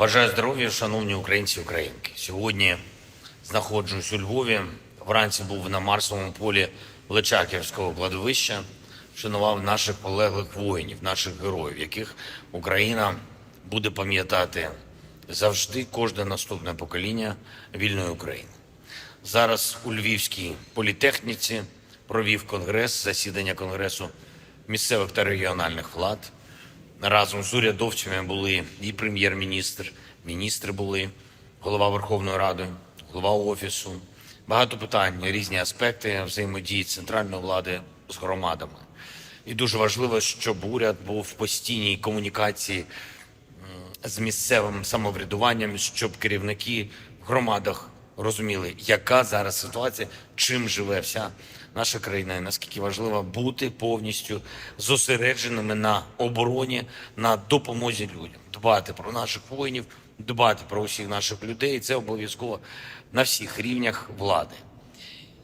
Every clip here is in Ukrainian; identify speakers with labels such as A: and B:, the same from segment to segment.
A: Бажаю здоров'я, шановні українці і українки. Сьогодні знаходжусь у Львові. Вранці був на Марсовому полі Личаківського кладовища. Вшанував наших полеглих воїнів, наших героїв, яких Україна буде пам'ятати завжди кожне наступне покоління вільної України. Зараз у Львівській політехніці провів конгрес, засідання конгресу місцевих та регіональних влад. Разом з урядовцями були і прем'єр-міністр, міністри були, голова Верховної Ради, голова офісу. Багато питань, різні аспекти взаємодії центральної влади з громадами. І дуже важливо, щоб уряд був в постійній комунікації з місцевим самоврядуванням, щоб керівники в громадах розуміли, яка зараз ситуація, чим живе вся наша країна, і наскільки важливо бути повністю зосередженими на обороні, на допомозі людям, дбати про наших воїнів, дбати про усіх наших людей. І це обов'язково на всіх рівнях влади.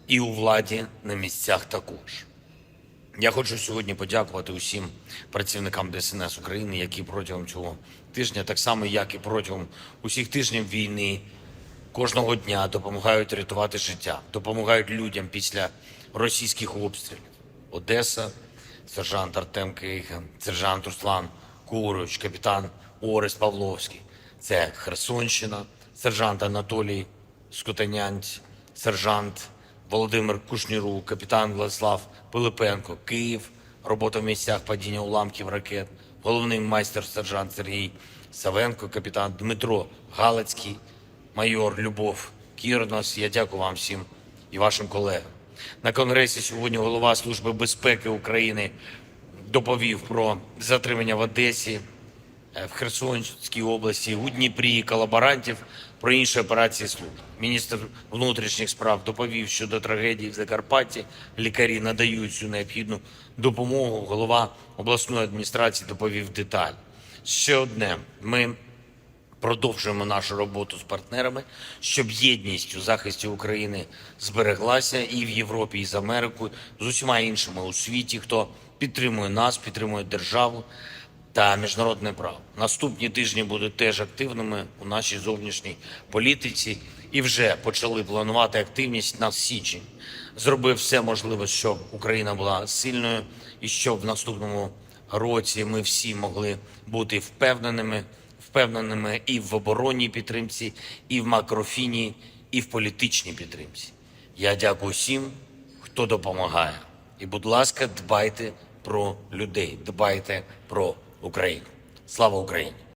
A: І у владі на місцях також. Я хочу сьогодні подякувати усім працівникам ДСНС України, які протягом цього тижня, так само як і протягом усіх тижнів війни, кожного дня допомагають рятувати життя, допомагають людям після російських обстрілів. Одеса, сержант Артем Кейхан, сержант Руслан Курович, капітан Орес Павловський. Це Херсонщина, сержант Анатолій Скотанянць, сержант Володимир Кушнірук, капітан Владислав Пилипенко, Київ, робота в місцях падіння уламків ракет, головний майстер сержант Сергій Савенко, капітан Дмитро Галицький, майор Любов Кірнос. Я дякую вам всім і вашим колегам. На конгресі сьогодні голова Служби безпеки України доповів про затримання в Одесі, е, в Херсонській області, у Дніпрі колаборантів про інші операції служб. Міністр внутрішніх справ доповів щодо трагедії в Закарпатті. Лікарі надають цю необхідну допомогу. Голова обласної адміністрації доповів деталь. Ще одне: ми продовжуємо нашу роботу з партнерами, щоб єдність у захисті України збереглася і в Європі, і з Америкою, з усіма іншими у світі, хто підтримує нас, підтримує державу та міжнародне право. Наступні тижні будуть теж активними у нашій зовнішній політиці і вже почали планувати активність на січень. Зробив все можливе, щоб Україна була сильною і щоб в наступному році ми всі могли бути впевненими, впевненими і в оборонній підтримці, і в макрофіні, і в політичній підтримці. Я дякую всім, хто допомагає. І, будь ласка, дбайте про людей, дбайте про Україну. Слава Україні!